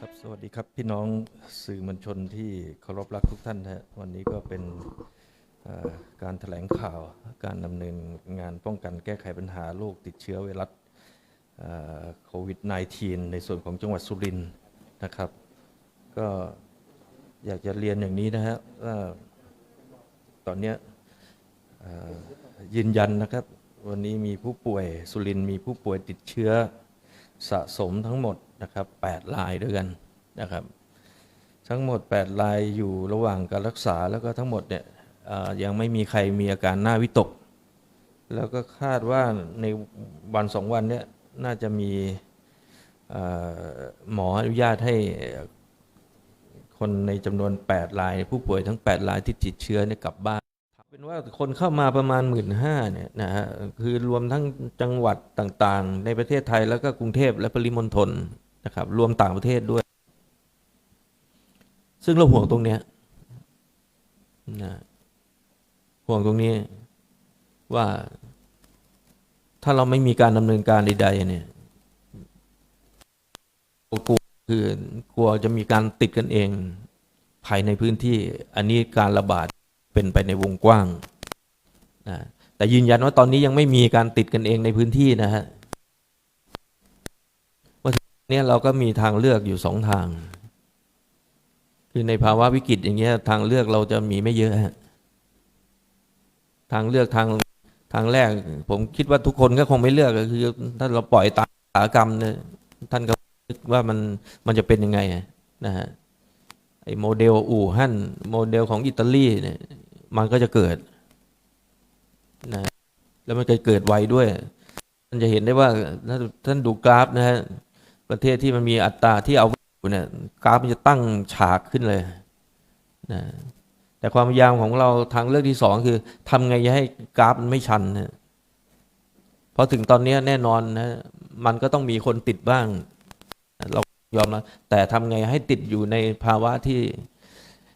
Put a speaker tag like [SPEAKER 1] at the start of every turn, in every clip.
[SPEAKER 1] ครับสวัสดีครับพี่น้องสื่อมวลชนที่เคารพรักทุกท่านนะฮะวันนี้ก็เป็นการแถลงข่าวการดำเนินงานป้องกันแก้ไขปัญหาโรคติดเชื้อไวรัสโควิด -19 ในส่วนของจังหวัดสุรินทร์นะครับ ก็อยากจะเรียนอย่างนี้นะฮะว่าตอนนี้ยืนยันนะครับ วันนี้มีผู้ป่วยสุรินมีผู้ป่วยติดเชื้อสะสมทั้งหมดนะครับ8รายด้วยกันนะครับ ทั้งหมด 8 รายอยู่ระหว่างการรักษาแล้วก็ทั้งหมดเนี่ยยังไม่มีใครมีอาการหน้าวิตก แล้วก็คาดว่าในวันสองวันเนี่ยน่าจะมีหมออนุญาตให้คนในจำนวน 8 ราย ผู้ป่วยทั้ง 8 รายที่ติดเชื้อเนี่ยกลับบ้าน เป็นว่าคนเข้ามาประมาณ 1 5ื่นเนี่ยนะฮะคือรวมทั้งจังหวัดต่างๆ ในประเทศไทยแล้วก็กรุงเทพและปริมณฑลนะครับรวมต่างประเทศด้วย ซึ่งเราห่วงตรงเนี้ยนะห่วงตรงนี้ว่าถ้าเราไม่มีการดำเนินการใดๆเนี่ยกลัวคือกลัวจะมีการติดกันเอง ภายในพื้นที่ อันนี้การระบาด เป็นไปในวงกว้างนะแต่ยืนยันว่าตอนนี้ยังไม่มีการติดกันเองในพื้นที่นะฮะว่าเนี้ยเราก็มีทางเลือกอยู่สองทาง คือในภาวะวิกฤตอย่างเงี้ยทางเลือกเราจะมีไม่เยอะฮะทางเลือกทางทางแรก ผมคิดว่าทุกคนก็คงไม่เลือกก็คือ ถ้าเราปล่อยตามอุตสากรรมเนี่ยท่านก็คิดว่ามันมันจะเป็นยังไงนะฮะไอ้โมเดลอู่ฮั่นโมเดลของอิตาลีเนี่ย มันก็จะเกิดนะแล้วมันจะเกิดไวด้วยท่านจะเห็นได้ว่าถ้าท่านดูกราฟนะฮะประเทศที่มันมีอัตราที่เอาอยู่เนี่ยกราฟมันจะตั้งฉากขึ้นเลยนะแต่ความพยายามของเราทางเลือกที่สองคือทำไงจะให้กราฟมันไม่ชันนะเพราะถึงตอนนี้แน่นอนนะมันก็ต้องมีคนติดบ้าง เรายอมแล้วแต่ทำไงให้ติดอยู่ในภาวะที่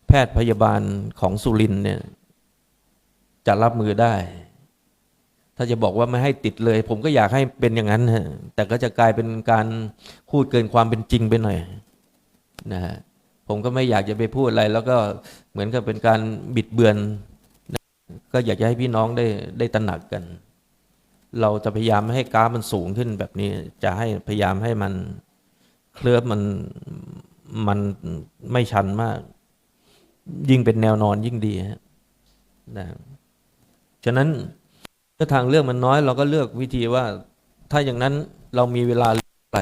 [SPEAKER 1] แพทย์พยาบาลของสุรินเนี่ย จะรับมือได้ ถ้าจะบอกว่าไม่ให้ติดเลย ผมก็อยากให้เป็นอย่างนั้นฮะแต่ก็จะกลายเป็นการพูดเกินความเป็นจริงไปหน่อยนะฮะผมก็ไม่อยากจะไปพูดอะไร แล้วก็เหมือนกับเป็นการบิดเบือนนะก็อยากจะให้พี่น้องได้ได้ตระหนักกัน เราจะพยายามไม่ให้กราฟมันสูงขึ้นแบบนี้ จะให้พยายามให้มันเคลือบมันมันไม่ชันมาก ยิ่งเป็นแนวนอนยิ่งดีฮะนะ ฉะนั้นถ้าทางเลือกมันน้อย เราก็เลือกวิธีว่า ถ้าอย่างนั้นเรามีเวลาอะไร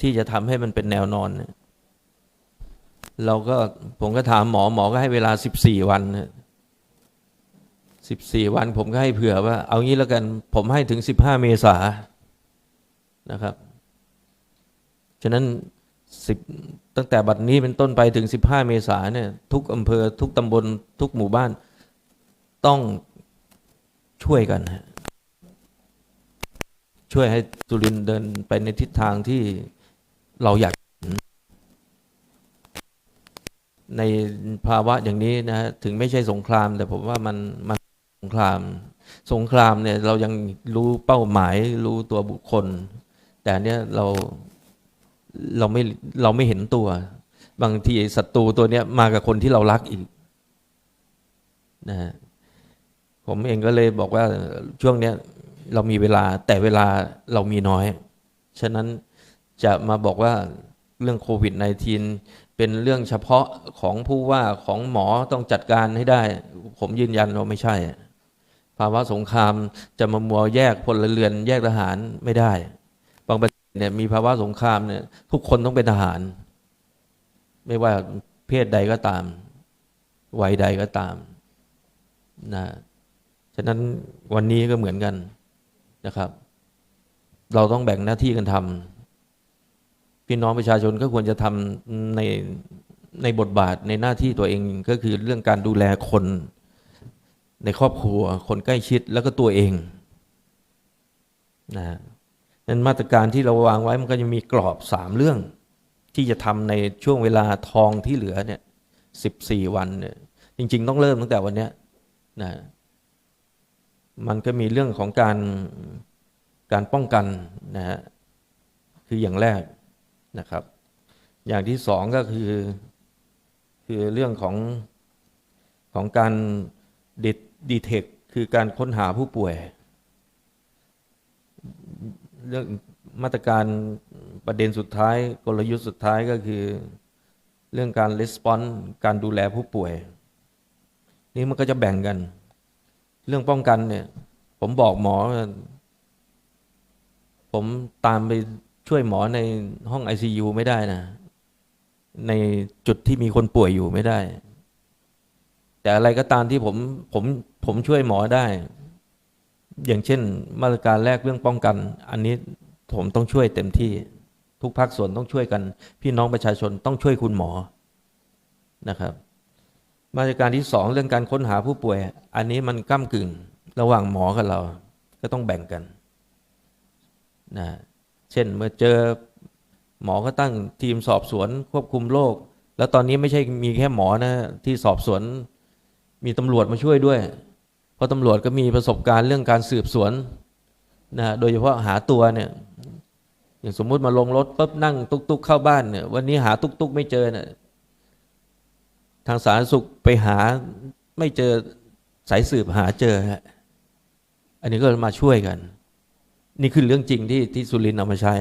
[SPEAKER 1] ที่จะทำให้มันเป็นแนวนอน เราก็ผมก็ถามหมอหมอก็ให้เวลาสิบสี่วันสิบสี่วัน ผมก็ให้เผื่อว่า เอางี้แล้วกัน ผมให้ถึงสิบห้าเมษานะครับ ฉะนั้นสิบตั้งแต่บัดนี้เป็นต้นไปถึง15เมษานเนี่ยทุกอำเภอทุกตำบลทุกหมู่บ้าน ต้องช่วยกันฮะช่วยให้สุรินเดินไปในทิศทางที่เราอยากเห็นในภาวะอย่างนี้นะฮะถึงไม่ใช่สงคราม แต่ผมว่ามันมันสงคราม สงครามเนี่ย เรายังรู้เป้าหมายรู้ตัวบุคคล แต่เนี้ยเราเราไม่เราไม่เห็นตัว บางทีศัตรูตัวเนี้ยมากับคนที่เรารักอีกนะฮะ ผมเองก็เลยบอกว่าช่วงเนี้ยเรามีเวลาแต่เวลาเรามีน้อย ฉะนั้นจะมาบอกว่าเรื่องโควิด -19 เป็นเรื่องเฉพาะของผู้ว่าของหมอต้องจัดการให้ได้ ผมยืนยันว่าไม่ใช่ ภาวะสงครามจะมามัวแยกพลเรือน แยกทหารไม่ได้ บางประเทศเนี่ยมีภาวะสงครามเนี่ยทุกคนต้องเป็นทหาร ไม่ว่าเพศใดก็ตาม วัยใดก็ตามนะ ฉะนั้นวันนี้ก็เหมือนกันนะครับ เราต้องแบ่งหน้าที่กันทำพี่น้องประชาชนก็ควรจะทำในในบทบาทในหน้าที่ตัวเองก็คือเรื่องการดูแลคน ในครอบครัว คนใกล้ชิดแล้วก็ตัวเองนะนั้นมาตรการที่เราวางไว้มันก็จะมีกรอบสามเรื่อง ที่จะทำในช่วงเวลาทองที่เหลือเนี่ยสิบสี่วันเนี่ยจริง ๆ ต้องเริ่มตั้งแต่วันนี้นะ มันก็มีเรื่องของการการป้องกันนะฮะคืออย่างแรกนะครับ อย่างที่สองก็คือ คือเรื่องของของการดิดีเทคคือการค้นหาผู้ป่วย เรื่องมาตรการประเด็นสุดท้ายกลยุทธ์สุดท้ายก็คือเรื่องการรีสปอนส์การดูแลผู้ป่วย นี่มันก็จะแบ่งกัน เรื่องป้องกันเนี่ย ผมบอกหมอ ผมตามไปช่วยหมอในห้อง ICU ไม่ได้นะ ในจุดที่มีคนป่วยอยู่ไม่ได้ แต่อะไรก็ตามที่ผมผมผมช่วยหมอได้ อย่างเช่น มาตรการแรกเรื่องป้องกัน อันนี้ผมต้องช่วยเต็มที่ ทุกภาคส่วนต้องช่วยกัน พี่น้องประชาชนต้องช่วยคุณหมอนะครับ มาตรการที่สองเรื่องการค้นหาผู้ป่วย อันนี้มันก้ากึ่งระหว่างหมอกับเรา ก็ต้องแบ่งกันนะเช่นเมื่อเจอหมอก็ตั้งทีมสอบสวนควบคุมโรคแล้วตอนนี้ไม่ใช่มีแค่หมอนะที่สอบสวนมีตำรวจมาช่วยด้วย เพราะตำรวจก็มีประสบการณ์เรื่องการสืบสวนนะโดยเฉพาะหาตัวเนี่ยอย่างสมมุติมาลงรถปุ๊บนั่งตุกตุกเข้าบ้านเนี่ยวันนี้หาตุกตุกไม่เจอเนี่ย ทางสาธารณสุขไปหาไม่เจอสายสืบหาเจอฮะอันนี้ก็มาช่วยกัน นี่คือเรื่องจริงที่ที่สุรินทร์เอามาใช้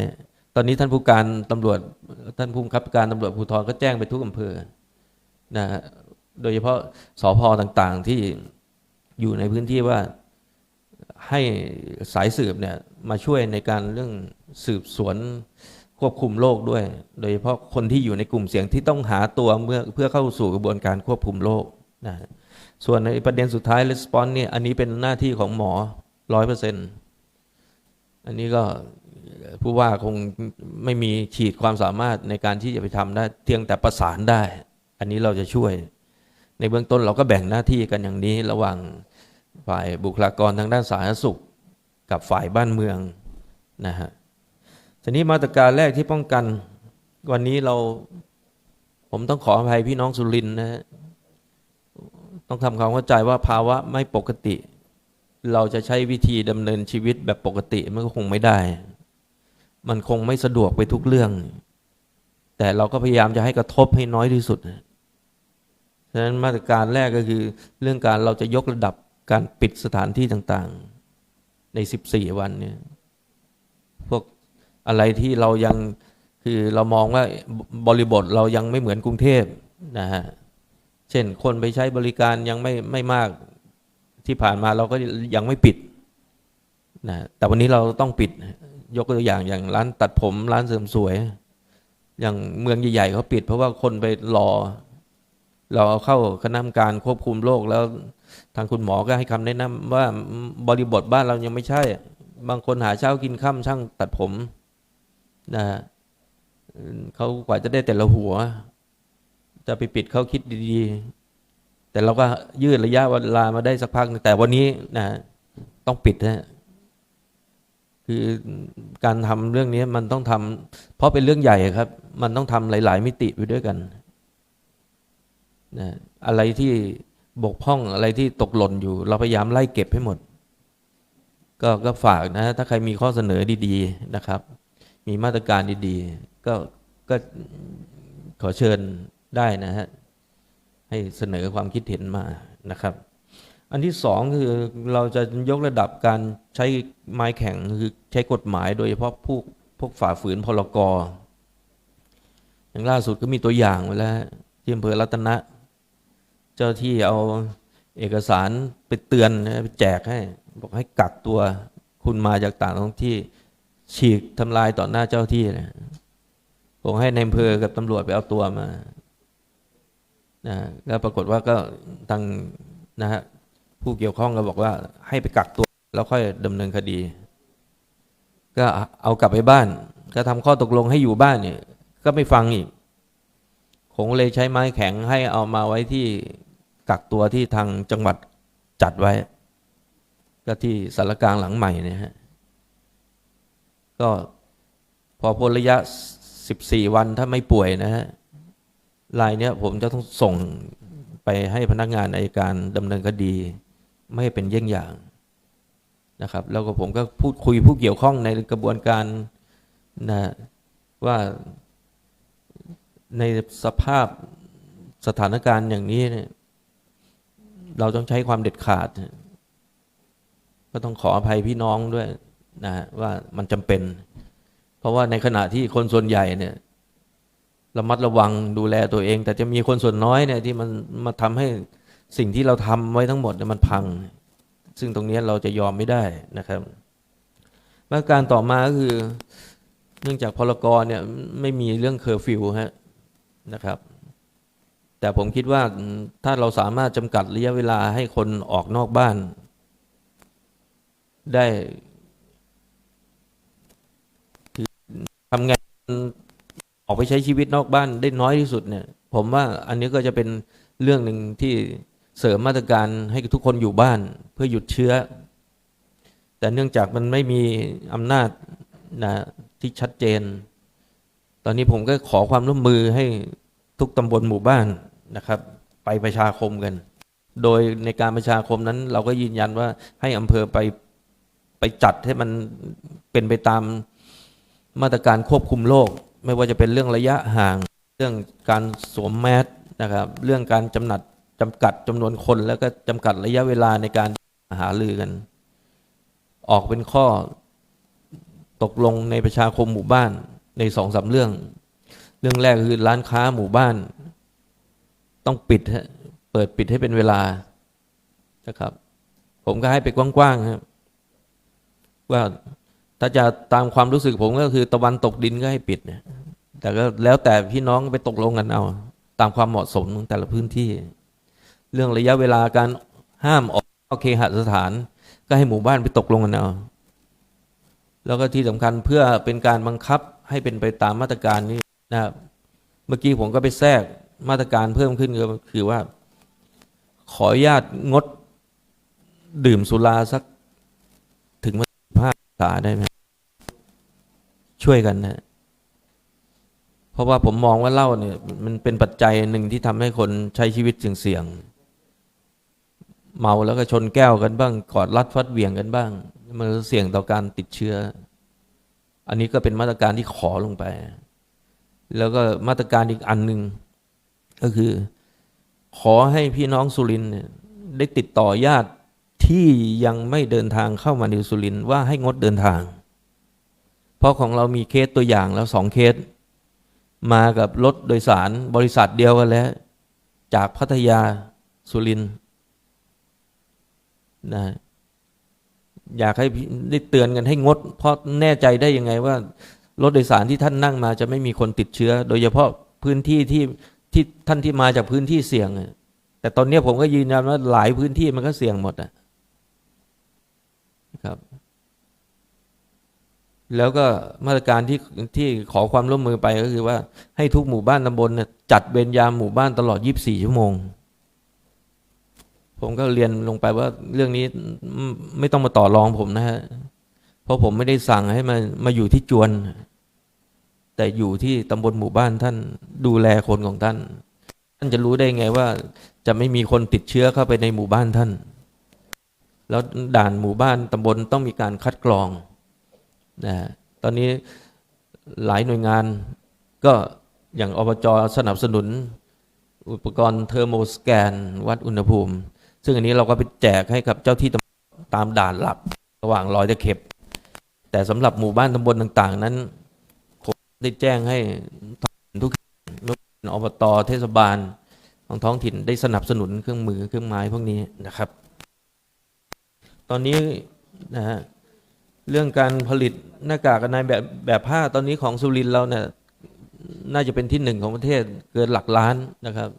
[SPEAKER 1] ตอนนี้ท่านผู้การตำรวจท่านผู้บังคับการตำรวจภูธรก็แจ้งไปทุกอำเภอนะฮะโดยเฉพาะสอพอต่างๆที่อยู่ในพื้นที่ว่าให้สายสืบเนี่ยมาช่วยในการเรื่องสืบสวน ควบคุมโรคด้วย โดยเฉพาะคนที่อยู่ในกลุ่มเสี่ยงที่ต้องหาตัวเมื่อเพื่อเข้าสู่กระบวนการควบคุมโรคนะส่วนในประเด็นสุดท้าย response เนี่ยอันนี้เป็นหน้าที่ของหมอร้อยเปอร์เซ็นต์อันนี้ก็ผู้ว่าคงไม่มีขีดความสามารถในการที่จะไปทำได้เพียงแต่ประสานได้ อันนี้เราจะช่วย ในเบื้องต้นเราก็แบ่งหน้าที่กันอย่างนี้ระหว่างฝ่ายบุคลากรทางด้านสาธารณสุข กับฝ่ายบ้านเมืองนะฮะ ทีนี้มาตรการแรกที่ป้องกัน วันนี้เรา ผมต้องขออภัยพี่น้องสุรินทร์นะฮะต้องทำความเข้าใจว่าภาวะไม่ปกติ เราจะใช้วิธีดำเนินชีวิตแบบปกติมันก็คงไม่ได้ มันคงไม่สะดวกไปทุกเรื่อง แต่เราก็พยายามจะให้กระทบให้น้อยที่สุดฉะนั้นมาตรการแรกก็คือ เรื่องการเราจะยกระดับการปิดสถานที่ต่างๆ ใน 14 วันเนี่ย อะไรที่เรายังคือเรามองว่าบริบทเรายังไม่เหมือนกรุงเทพนะฮะเช่นคนไปใช้บริการยังไม่ไม่มากที่ผ่านมาเราก็ยังไม่ปิดนะแต่วันนี้เราต้องปิด ยกตัวอย่างอย่างร้านตัดผมร้านเสริมสวย อย่างเมืองใหญ่ๆเขาปิด เพราะว่าคนไปรอ เราเอาเข้าคณะกรรมการควบคุมโรคแล้วทางคุณหมอก็ให้คำแนะนำว่าบริบทบ้านเรายังไม่ใช่ บางคนหาเช้ากินค่ำช่างตัดผม นะฮะเขากว่าจะได้แต่ละหัว จะไปปิดเขาคิดดีๆ แต่เราก็ยืดระยะเวลามาได้สักพักแต่วันนี้นะต้องปิดนะคือการทำเรื่องนี้มันต้องทำเพราะเป็นเรื่องใหญ่ครับ มันต้องทำหลาย ๆ มิติไปด้วยกันนะอะไรที่บกพร่องอะไรที่ตกหล่นอยู่ เราพยายามไล่เก็บให้หมด ก็ก็ฝากนะ ถ้าใครมีข้อเสนอดี ๆ นะครับ มีมาตรการดีๆ ก็ก็ขอเชิญได้นะฮะ ให้เสนอความคิดเห็นมานะครับ อันที่สองคือเราจะยกระดับการใช้ไม้แข็งคือใช้กฎหมายโดยเฉพาะพวกพวกฝ่าฝืนพลกรอย่างล่าสุดก็มีตัวอย่างไว้แล้วที่อำเภอรัตนะ เจ้าที่เอาเอกสารไปเตือนไปแจกให้ บอกให้กักตัวคุณมาจากต่างท้องที่ ฉีกทำลายต่อหน้าเจ้าที่นะผมให้ในอำเภอกับตำรวจไปเอาตัวมานะแล้วปรากฏว่าก็ทางนะฮะผู้เกี่ยวข้องก็บอกว่า ให้ไปกักตัว แล้วค่อยดำเนินคดี ก็เอากลับไปบ้าน ก็ทำข้อตกลงให้อยู่บ้านเนี่ย ก็ไม่ฟังอีกคงเลยใช้ไม้แข็งให้เอามาไว้ที่กักตัวที่ทางจังหวัดจัดไว้ ก็ที่สารกลางหลังใหม่เนี่ยฮะ ก็พอพ้นระยะ14วันถ้าไม่ป่วยนะฮะรายเนี้ยผมจะต้องส่งไปให้พนักงานอายการดำเนินคดี ไม่ให้เป็นเยี่ยงอย่างนะครับ แล้วก็ผมก็พูดคุยผู้เกี่ยวข้องในกระบวนการนะว่าในสภาพสถานการณ์อย่างนี้เนี่ยเราต้องใช้ความเด็ดขาด ก็ต้องขออภัยพี่น้องด้วย นะว่ามันจำเป็น เพราะว่าในขณะที่คนส่วนใหญ่เนี่ยระมัดระวังดูแลตัวเอง แต่จะมีคนส่วนน้อยเนี่ยที่มันมาทำให้สิ่งที่เราทำไว้ทั้งหมดเนี่ยมันพัง ซึ่งตรงนี้เราจะยอมไม่ได้นะครับมาการต่อมาก็คือ เนื่องจากพลกรเนี่ยไม่มีเรื่องเคอร์ฟิวฮะนะครับ แต่ผมคิดว่าถ้าเราสามารถจำกัดระยะเวลาให้คนออกนอกบ้าน ได้คือ ทำงานออกไปใช้ชีวิตนอกบ้านได้น้อยที่สุดเนี่ย ผมว่าอันนี้ก็จะเป็นเรื่องหนึ่งที่เสริมมาตรการให้ทุกคนอยู่บ้านเพื่อหยุดเชื้อ แต่เนื่องจากมันไม่มีอำนาจนะที่ชัดเจน ตอนนี้ผมก็ขอความร่วมมือให้ทุกตำบลหมู่บ้านนะครับ ไปประชาคมกัน โดยในการประชาคมนั้นเราก็ยืนยันว่าให้อำเภอไปไปจัดให้มันเป็นไปตาม มาตรการควบคุมโรคไม่ว่าจะเป็นเรื่องระยะห่าง เรื่องการสวมแมสนะครับ เรื่องการจำหนัดจำกัดจำนวนคนแล้วก็จำกัดระยะเวลาในการหาลือกัน ออกเป็นข้อตกลงในประชาคมหมู่บ้านในสองสาเรื่อง เรื่องแรกคือร้านค้าหมู่บ้าน ต้องปิดฮะเปิดปิดให้เป็นเวลานะครับ ผมก็ให้ไปกว้างๆครับว่า ถ้าจะตามความรู้สึกผมก็คือตะวันตกดินก็ให้ปิดเนี่ย แต่ก็แล้วแต่พี่น้องไปตกลงกันเอา ตามความเหมาะสมของแต่ละพื้นที่ เรื่องระยะเวลาการห้ามออกเคหสถาน ก็ให้หมู่บ้านไปตกลงกันเอา แล้วก็ที่สำคัญเพื่อเป็นการบังคับให้เป็นไปตามมาตรการนี้นะครับเมื่อกี้ผมก็ไปแทรกมาตรการเพิ่มขึ้นก็คือว่า ขออนุญาตงดดื่มสุราสัก ษาได้ไหมช่วยกันนะ เพราะว่าผมมองว่าเหล้าเนี่ย มันเป็นปัจจัยหนึ่งที่ทำให้คนใช้ชีวิตเสี่ยงๆเมาแล้วก็ชนแก้วกันบ้าง กอดรัดฟัดเหวี่ยงกันบ้าง มันเสี่ยงต่อการติดเชื้อ อันนี้ก็เป็นมาตรการที่ขอลงไป แล้วก็มาตรการอีกอันหนึ่งก็คือ ขอให้พี่น้องสุรินเนี่ยได้ติดต่อญาติ ที่ยังไม่เดินทางเข้ามาในสุรินว่าให้งดเดินทาง เพราะของเรามีเคสตัวอย่างแล้วสองเคส มากับรถโดยสารบริษัทเดียวกันแล้ว จากพัทยาสุรินนะอยากให้ได้เตือนกันให้งด เพราะแน่ใจได้ยังไงว่า รถโดยสารที่ท่านนั่งมาจะไม่มีคนติดเชื้อ โดยเฉพาะพื้นที่ที่ที่ท่านที่มาจากพื้นที่เสี่ยงแต่ตอนนี้ผมก็ยืนยันว่าหลายพื้นที่มันก็เสี่ยงหมดอะนะ ครับ แล้วก็มาตรการที่ที่ขอความร่วมมือไปก็คือว่า ให้ทุกหมู่บ้านตำบลเนี่ยจัดเวรยามหมู่บ้านตลอด 24 ชั่วโมง ผมก็เรียนลงไปว่าเรื่องนี้ไม่ไม่ต้องมาต่อรองผมนะฮะเพราะผมไม่ได้สั่งให้มามาอยู่ที่จวน แต่อยู่ที่ตำบลหมู่บ้านท่านดูแลคนของท่าน ท่านจะรู้ได้ไงว่าจะไม่มีคนติดเชื้อเข้าไปในหมู่บ้านท่าน แล้วด่านหมู่บ้านตำบลต้องมีการคัดกรองนะตอนนี้หลายหน่วยงานก็อย่างอบจสนับสนุน อุปกรณ์เทอร์โมสแกน วัดอุณหภูมิ ซึ่งอันนี้เราก็ไปแจกให้กับเจ้าที่ตำตามด่านหลักระหว่างรอยตะเข็บ แต่สำหรับหมู่บ้านตำบลต่าง ๆ นั้น ผมได้แจ้งให้ท้องถิ่นทุกไม่ว่าเป็นอบตเทศบาลของท้องถิ่นได้สนับสนุนเครื่องมือเครื่องไม้พวกนี้นะครับ ตอนนี้นะฮะเรื่องการผลิตหน้ากากอนามัยแบบแบบผ้าตอนนี้ของสุรินเราเนี่ยน่าจะเป็นที่หนึ่งของประเทศเกินหลักล้านนะครับ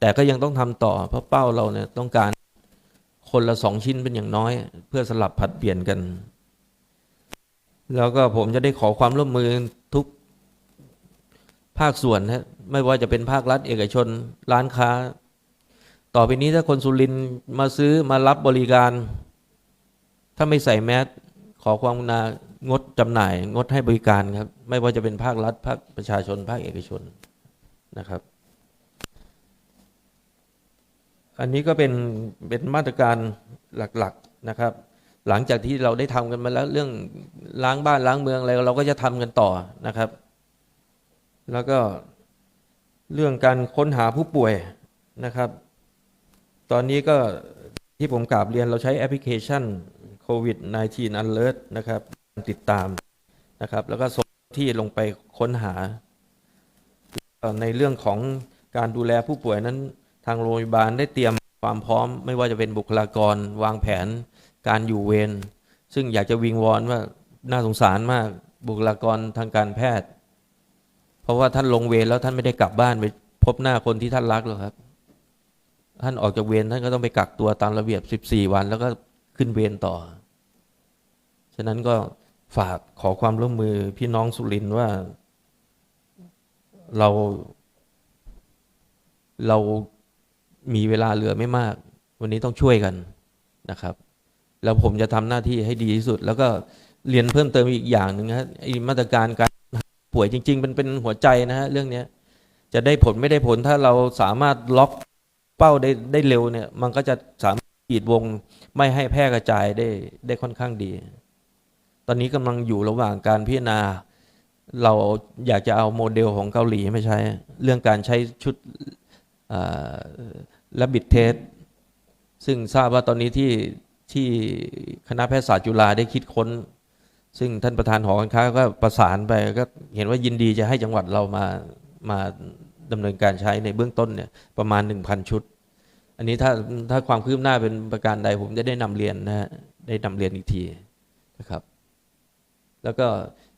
[SPEAKER 1] แต่ก็ยังต้องทำต่อเพราะเป้าเราเนี่ยต้องการคนละสองชิ้นเป็นอย่างน้อย เพื่อสลับผัดเปลี่ยนกัน แล้วก็ผมจะได้ขอความร่วมมือทุกภาคส่วนนะไม่ว่าจะเป็นภาครัฐเอกชนร้านค้า ต่อไปนี้ถ้าคนสุรินมาซื้อมารับบริการ ถ้าไม่ใส่แมสขอความกรุณางดจำหน่าย งดให้บริการครับ ไม่ว่าจะเป็นภาครัฐ ภาคประชาชน ภาคเอกชนนะครับ อันนี้ก็เป็นเป็นมาตรการหลักๆนะครับ หลังจากที่เราได้ทำกันมาแล้วเรื่องล้างบ้านล้างเมืองอะไรเราก็จะทำกันต่อนะครับ แล้วก็เรื่องการค้นหาผู้ป่วยนะครับ ตอนนี้ก็ที่ผมกราบเรียนเราใช้แอปพลิเคชัน โควิด -19 alert นะครับติดตามนะครับ แล้วก็ส่งที่ลงไปค้นหา ในเรื่องของการดูแลผู้ป่วยนั้นทางโรงพยาบาลได้เตรียมความพร้อม ไม่ว่าจะเป็นบุคลากรวางแผน การอยู่เวรซึ่งอยากจะวิงวอนว่าน่าสงสารมากบุคลากรทางการแพทย์ เพราะว่าท่านลงเวรแล้วท่านไม่ได้กลับบ้านไปพบหน้าคนที่ท่านรักหรอกครับ ท่านออกจากเวรท่านก็ต้องไปกักตัวตามระเบียบ 14 วัน แล้วก็ขึ้นเวรต่อ ฉะนั้นก็ฝากขอความร่วมมือพี่น้องสุรินทร์ว่า เรา เรามีเวลาเหลือไม่มาก วันนี้ต้องช่วยกันนะครับ แล้วผมจะทำหน้าที่ให้ดีที่สุด แล้วก็เรียนเพิ่มเติมอีกอย่างหนึ่งนะไอ้มาตรการการป่วยจริง ๆ มันเป็นหัวใจนะฮะเรื่องนี้จะได้ผลไม่ได้ผลถ้าเราสามารถล็อกเป้าได้ได้เร็วเนี่ย มันก็จะสามารถขีดวงไม่ให้แพร่กระจายได้ได้ค่อนข้างดี ตอนนี้กำลังอยู่ระหว่างการพิจารณา เราอยากจะเอาโมเดลของเกาหลีไม่ใช้ เรื่องการใช้ชุดและบิดเทสซึ่งทราบว่าตอนนี้ที่ที่คณะแพทยศาสตร์จุฬาได้คิดค้น ซึ่งท่านประธานหอการค้าก็ประสานไปก็เห็นว่ายินดีจะให้จังหวัดเรามามาดำเนินการใช้ในเบื้องต้นเนี่ยประมาณ 1,000 ชุด อันนี้ถ้าถ้าความคืบหน้าเป็นประการใดผมจะได้นำเรียนนะฮะได้นำเรียนอีกทีนะครับ แล้วก็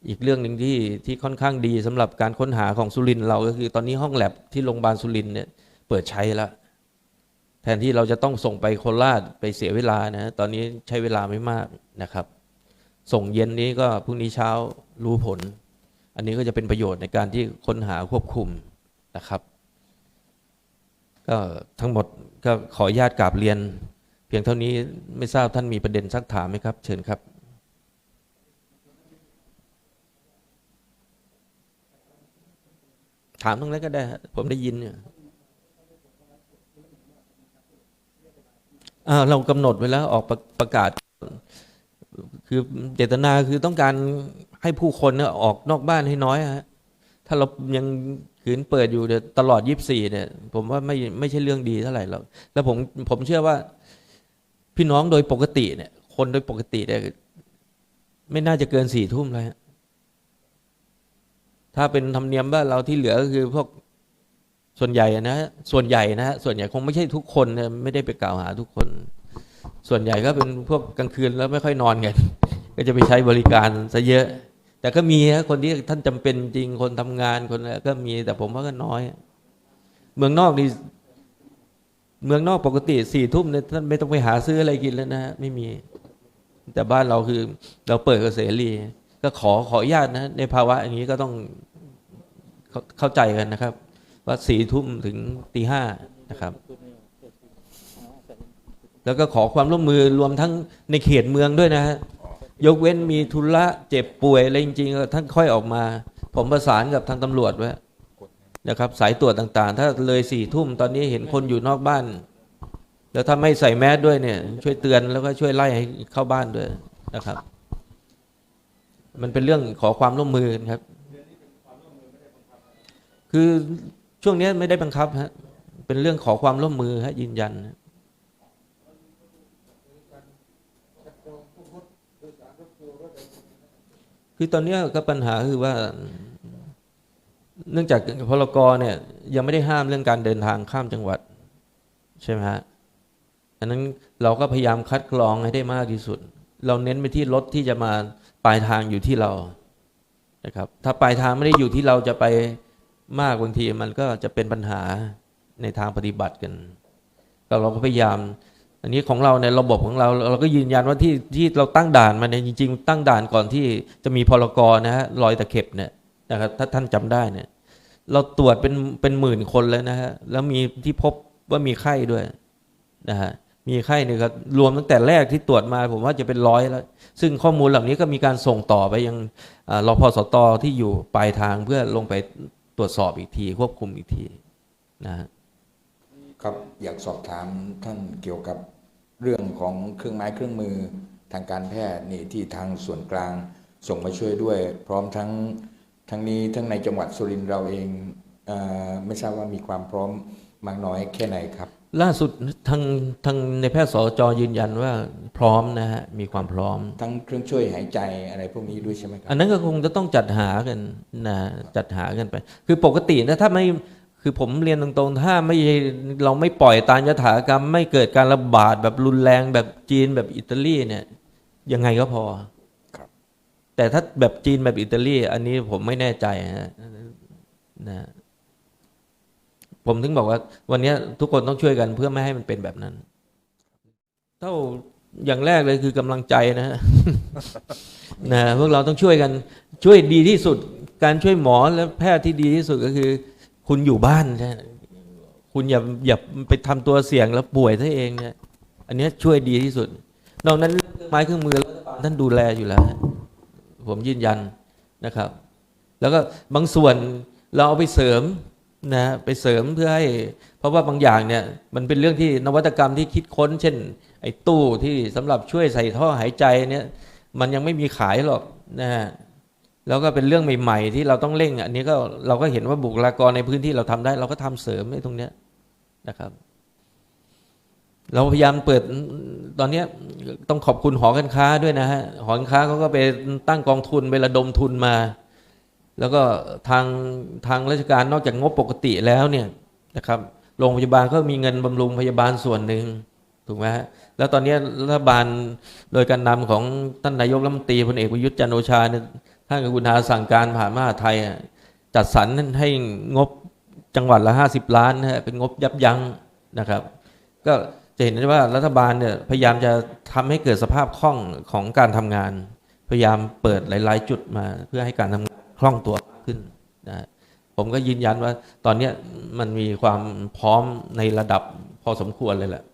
[SPEAKER 1] อีกเรื่องหนึ่งที่ที่ค่อนข้างดีสำหรับการค้นหาของสุรินทร์เราก็คือตอนนี้ห้องแลบที่โรงพยาบาลสุรินทร์เนี่ยเปิดใช้แล้วแทนที่เราจะต้องส่งไปโคราชไปเสียเวลานะตอนนี้ใช้เวลาไม่มากนะครับ ส่งเย็นนี้ก็พรุ่งนี้เช้ารู้ผล อันนี้ก็จะเป็นประโยชน์ในการที่ค้นหาควบคุมนะครับก็ทั้งหมดก็ขออนุญาตกราบเรียน เพียงเท่านี้ไม่ทราบท่านมีประเด็นสักถามไหมครับ เชิญครับ ถามตรงนั้นก็ได้ ผมได้ยินเนี่ยเรากำหนดไว้แล้วออกประประกาศ คือเจตนาคือต้องการให้ผู้คนเนี่ยออกนอกบ้านให้น้อยฮะถ้าเรายังขืนเปิดอยู่เนี่ยตลอดยีิบสี่เนี่ย ผมว่าไม่ไม่ใช่เรื่องดีเท่าไหร่หรอกแล้วผมผมเชื่อว่า พี่น้องโดยปกติเนี่ย คนโดยปกติเนี่ยไม่น่าจะเกินสี่ทุ่มเลยฮะ ถ้าเป็นธรรมเนียมบ้านเราที่เหลือก็คือพวกส่วนใหญ่นะส่วนใหญ่นะส่วนใหญ่คงไม่ใช่ทุกคนนะไม่ได้ไปกล่าวหาทุกคน ส่วนใหญ่ก็เป็นพวกกลางคืนแล้วไม่ค่อยนอนกันก็จะไปใช้บริการซะเยอะ แต่ก็มีฮะคนที่ท่านจำเป็นจริงคนทำงานคนอะไรก็มีแต่ผมว่าก็น้อย เมืองนอกนี่เมืองนอกปกติสี่ทุ่มเนี่ยท่านไม่ต้องไปหาซื้ออะไรกินแล้วนะฮะไม่มี แต่บ้านเราคือเราเปิดกระเสรี ก็ขอขออนุญาตนะในภาวะอย่างนี้ก็ต้องเข้าใจกันนะครับ ว่าสี่ทุ่มถึงตีห้านะครับ แล้วก็ขอความร่วมมือรวมทั้งในเขตเมืองด้วยนะฮะยกเว้นมีธุระเจ็บป่วยอะไรจริงๆท่านค่อยออกมา ผมประสานกับทางตำรวจไว้นะครับ สายตรวจต่างๆ ถ้าเลยสี่ทุ่มตอนนี้เห็นคนอยู่นอกบ้าน แล้วถ้าไม่ใส่แมสด้วยเนี่ย ช่วยเตือนแล้วก็ช่วยไล่ให้เข้าบ้านด้วยนะครับ มันเป็นเรื่องขอความร่วมมือครับ คือช่วงนี้ไม่ได้บังคับฮะ เป็นเรื่องขอความร่วมมือฮะยืนยันคือตอนนี้ก็ปัญหาคือว่า เนื่องจากพลกรเนี่ย ยังไม่ได้ห้ามเรื่องการเดินทางข้ามจังหวัด ใช่ไหมฮะอันนั้นเราก็พยายามคัดกรองให้ได้มากที่สุด เราเน้นไปที่รถที่จะมา ปลายทางอยู่ที่เรานะครับ ถ้าปลายทางไม่ได้อยู่ที่เราจะไปมากบางทีมันก็จะเป็นปัญหาในทางปฏิบัติกันก็เราก็พยายาม อันนี้ของเราในระบบของเรา เราก็ยืนยันว่าที่ที่เราตั้งด่านมาเนี่ยจริง ๆ ตั้งด่านก่อนที่จะมีพลกรนะฮะรอยตะเข็บเนี่ยนะครับถ้าท่านจำได้เนี่ย เราตรวจเป็นเป็นหมื่นคนแล้วนะฮะแล้วมีที่พบว่ามีไข้ด้วยนะฮะ มีไข้เนี่ยก็รวมตั้งแต่แรกที่ตรวจมาผมว่าจะเป็นร้อยแล้ว ซึ่งข้อมูลเหล่านี้ก็มีการส่งต่อไปยังรอพสตอที่อยู่ปลายทางเพื่อลงไปตรวจสอบอีกที ควบคุมอีกทีนะ
[SPEAKER 2] ครับอยากสอบถามท่านเกี่ยวกับเรื่องของเครื่องไม้เครื่องมือทางการแพทย์นี่ที่ทางส่วนกลางส่งมาช่วยด้วย พร้อมทั้งทั้งนี้ทั้งในจังหวัดสุรินทร์เราเองเอไม่ทราบว่ามีความพร้อมมากน้อยแค่ไหนครับ
[SPEAKER 1] ล่าสุดทางทางในแพทย์สจยืนยันว่าพร้อมนะฮะมีความพร้อม
[SPEAKER 2] ทั้งเครื่องช่วยหายใจอะไรพวกนี้ด้วยใช่ไหมค
[SPEAKER 1] อั
[SPEAKER 2] รับ
[SPEAKER 1] นนั้นก็คงจะต้องจัดหากันนะจัดหากันไป คือปกตินะถ้าไม่คือผมเรียนตรงๆ ถ้าไม่เราไม่ปล่อยตามยถากรรม ไม่เกิดการระบาดแบบรุนแรงแบบจีนแบบอิตาลีเนี่ย ยังไงก็พอ
[SPEAKER 2] ครับ
[SPEAKER 1] แต่ถ้าแบบจีนแบบอิตาลี อันนี้ผมไม่แน่ใจนะนะ ผมถึงบอกว่า วันนี้ทุกคนต้องช่วยกันเพื่อไม่ให้มันเป็นแบบนั้น เท่าอย่างแรกเลยคือกำลังใจนะฮะนะพวกเราต้องช่วยกันช่วยดีที่สุด การช่วยหมอและแพทย์ที่ดีที่สุดก็คือ คุณอยู่บ้านนะคุณอย่าอย่าไปทำตัวเสี่ยงแล้วป่วยซะเองเนี่ยอันเนี้ยช่วยดีที่สุด นอกนั้นเครื่องไม้เครื่องมือรัฐบาลท่านดูแลอยู่แล้วฮะผมยืนยันนะครับ แล้วก็บางส่วนเราเอาไปเสริม นะไปเสริมเพื่อให้ เพราะว่าบางอย่างเนี่ยมันเป็นเรื่องที่นวัตกรรมที่คิดค้น เช่น ไอ้ตู้ที่สำหรับช่วยใส่ท่อหายใจเนี่ยมันยังไม่มีขายหรอกนะฮะแล้วก็เป็นเรื่องใหม่ ๆ ที่เราต้องเร่ง อันนี้ก็เราก็เห็นว่าบุคลากรในพื้นที่เราทำได้ เราก็ทำเสริมไอ้ตรงเนี้ยนะครับ เราพยายามเปิดตอนเนี้ยต้องขอบคุณหอการค้าด้วยนะฮะหอการค้าเขาก็ไปตั้งกองทุนไประดมทุนมา แล้วก็ทางทางราชการนอกจากงบปกติแล้วเนี่ยนะครับโรงพยาบาลก็มีเงินบำรุงพยาบาลส่วนหนึ่งถูกไหมฮะแล้วตอนนี้รัฐบาลโดยการนำของท่านนายกรัฐมนตรีพลเอกประยุทธ์จันโอชาเนี่ยท่านกบุณาสั่งการผ่านมหาไทยจัดสรรให้งบจังหวัดละห้าสิบล้านนะฮะเป็นงบยับยั้งนะครับ ก็จะเห็นได้ว่ารัฐบาลเนี่ยพยายามจะทำให้เกิดสภาพคล่องของการทำงาน พยายามเปิดหลาย ๆ จุดมาเพื่อให้การทำงาน คล่องตัวขึ้นนะผมก็ยืนยันว่าตอนนี้มันมีความพร้อมในระดับพอสมควรเลยแหละ